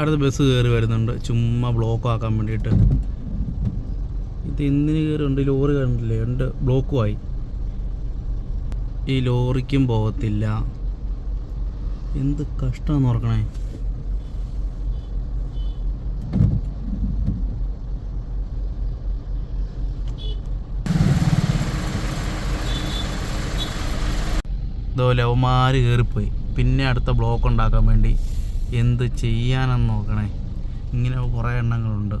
അടുത്ത ബസ് കയറി വരുന്നുണ്ട്. ചുമ്മാ ബ്ലോക്ക് ആക്കാൻ വേണ്ടിയിട്ട്. ഇത് എന്തിന് കയറുണ്ട്? ലോറി കണ്ടില്ലേ ഉണ്ട് ബ്ലോക്കുമായി ഈ ലോറിക്കും പോകത്തില്ല. എന്ത് കഷ്ടമാണെന്ന് ഓർക്കണേ. ഇതുപോലെ അവന്മാർ കയറിപ്പോയി. പിന്നെ അടുത്ത ബ്ലോക്ക് ഉണ്ടാക്കാൻ വേണ്ടി. എന്ത് ചെയ്യാനെന്ന് നോക്കണേ. ഇങ്ങനെ കുറേ എണ്ണങ്ങളുണ്ട്.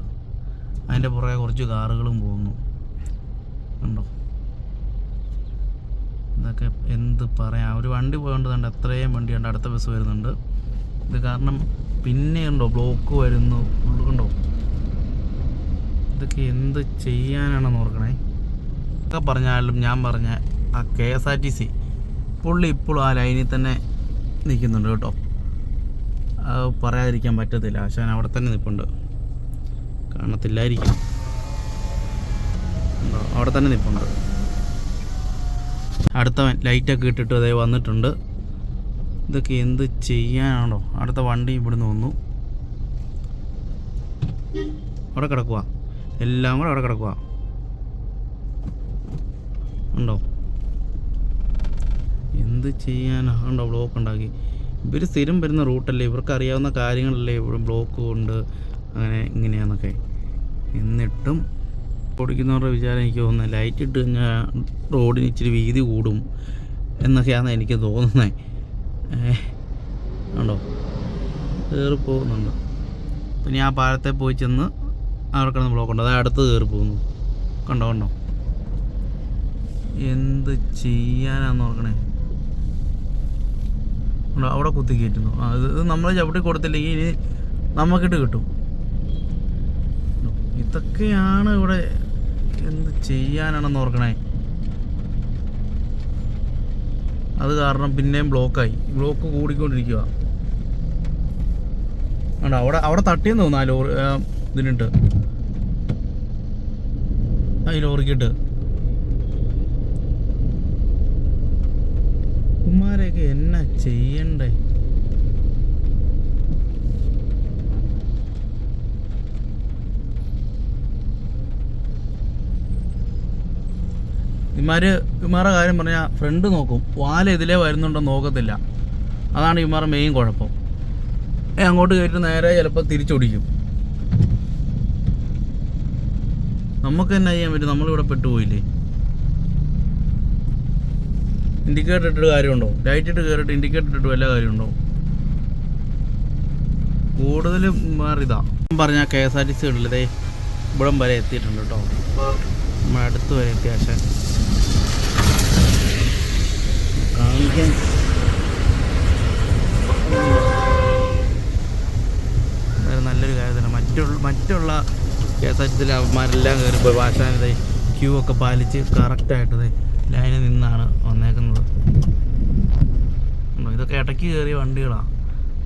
അതിന്റെ പുറകെ കുറച്ച് കാറുകളും പോകുന്നു. ഉണ്ടോ ഇതൊക്കെ എന്ത് പറയാം. ഒരു വണ്ടി പോകേണ്ടതുണ്ട് എത്രയും വണ്ടി ഉണ്ട് അടുത്ത ബസ് വരുന്നുണ്ട്. ഇത് കാരണം പിന്നെ ഉണ്ടോ ബ്ലോക്ക് വരുന്നു. ഉണ്ടോ ഇതൊക്കെ എന്ത് ചെയ്യാനാണെന്ന് ഓർക്കണേ. ഒക്കെ പറഞ്ഞാലും ഞാൻ പറഞ്ഞ ആ K S R T C പുള്ളി ഇപ്പോഴും ആ ലൈനിൽ തന്നെ നിൽക്കുന്നുണ്ട് കേട്ടോ. പറയാതിരിക്കാൻ പറ്റത്തില്ല. ആശാൻ അവിടെ തന്നെ നിൽപ്പുണ്ട് കാണത്തില്ലായിരിക്കും. അവിടെ തന്നെ നിൽപ്പുണ്ട് അടുത്തവൻ ലൈറ്റൊക്കെ ഇട്ടിട്ട് അതേ വന്നിട്ടുണ്ട്. ഇതൊക്കെ എന്ത് ചെയ്യാനാണോ? അടുത്ത വണ്ടി ഇവിടുന്ന് വന്നു. അവിടെ കിടക്കുക എല്ലാം കൂടെ അവിടെ കിടക്കുക ഉണ്ടോ? എന്ത് ചെയ്യാനാ ബ്ലോക്ക് ഉണ്ടാക്കി. ഇവർ സ്ഥിരം വരുന്ന റൂട്ടല്ലേ? ഇവർക്ക് അറിയാവുന്ന കാര്യങ്ങളല്ലേ? ഇവിടെ ബ്ലോക്ക് ഉണ്ട് അങ്ങനെ ഇങ്ങനെയാന്നൊക്കെ. എന്നിട്ടും പൊടിക്കുന്നവരുടെ വിചാരം എനിക്ക് തോന്നുന്നത് ലൈറ്റ് ഇട്ട് കഴിഞ്ഞാൽ റോഡിന് ഇച്ചിരി വീതി കൂടും എന്നൊക്കെയാണ് എനിക്ക് തോന്നുന്നത് ഉണ്ടോ കയറി പോകുന്നുണ്ട്. പിന്നെ ആ പാലത്തെ പോയി ചെന്ന് അവർക്ക് ബ്ലോക്ക് ഉണ്ട്. അത് അടുത്ത് കയറി പോകുന്നു കണ്ടോ കണ്ടോ? എന്ത് ചെയ്യാനാന്ന് നോക്കണേ അവിടെ കുത്തി കയറ്റുന്നു. ഇത് നമ്മൾ ചവിട്ടി കൊടുത്തില്ലെങ്കിൽ ഇനി നമുക്കിട്ട് കിട്ടും. ഇതൊക്കെയാണ് ഇവിടെ എന്ത് ചെയ്യാനാണെന്ന് ഓർക്കണേ. അത് കാരണം പിന്നെയും ബ്ലോക്കായി. ബ്ലോക്ക് കൂടിക്കൊണ്ടിരിക്കുക ആണ്ടോ അവിടെ അവിടെ തട്ടിയെന്ന് തോന്നുന്നു ആ ലോറി ഇതിനിട്ട്. ആ ഈ ലോറിക്കിട്ട്. ഉമ്മാരെയൊക്കെ എന്നാ ചെയ്യണ്ടേ? ഇമാര് ഇമാരുടെ കാര്യം പറഞ്ഞാൽ ഫ്രണ്ട് നോക്കും. വാല ഇതിലേ വരുന്നുണ്ടോ നോക്കത്തില്ല. അതാണ് ഇമാരുടെ മെയിൻ കുഴപ്പം. ഏ അങ്ങോട്ട് കയറ്റി നേരെ ചിലപ്പോൾ തിരിച്ചൊടിക്കും. നമുക്ക് എന്നാ ചെയ്യാൻ പറ്റും? നമ്മളിവിടെ പെട്ടുപോയില്ലേ? ഇൻഡിക്കേറ്റർ ഇട്ടിട്ട് കാര്യമുണ്ടോ? ലൈറ്റ് ഇട്ട് കയറിയിട്ട് ഇൻഡിക്കേറ്റർ ഇട്ടിട്ട് വല്ല കാര്യമുണ്ടോ? കൂടുതലും മാറിയതാ. പറഞ്ഞ K S R T C ഉള്ളതേ ഇവിടം വരെ എത്തിയിട്ടുണ്ട് കേട്ടോ നമ്മുടെ അടുത്ത് വരെ എത്തിയ ആശാൻ കാണിക്കാൻ. നല്ലൊരു കാര്യം തന്നെ മറ്റുള്ള മറ്റുള്ള കെ എസ് ആർ ടി സിയിലെ അവന്മാരെല്ലാം പോയി വാശാനതായി ക്യൂ ഒക്കെ പാലിച്ച് കറക്റ്റായിട്ട് ലൈനിൽ നിന്നാണ് വന്നേക്കുന്നത്. ഇതൊക്കെ ഇടയ്ക്ക് കയറിയ വണ്ടികളാണ്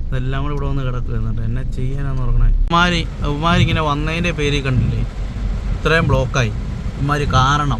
ഇതെല്ലാം കൂടെ ഇവിടെ വന്ന് കിടക്കുക എന്നിട്ട് എന്നെ ചെയ്യാനാന്ന് പറഞ്ഞേ. ഉമാരി ഉമാരി ഇങ്ങനെ വന്നതിന്റെ പേര് കണ്ടില്ലേ? ഇത്രയും ബ്ലോക്കായി ഉമാരി കാരണം.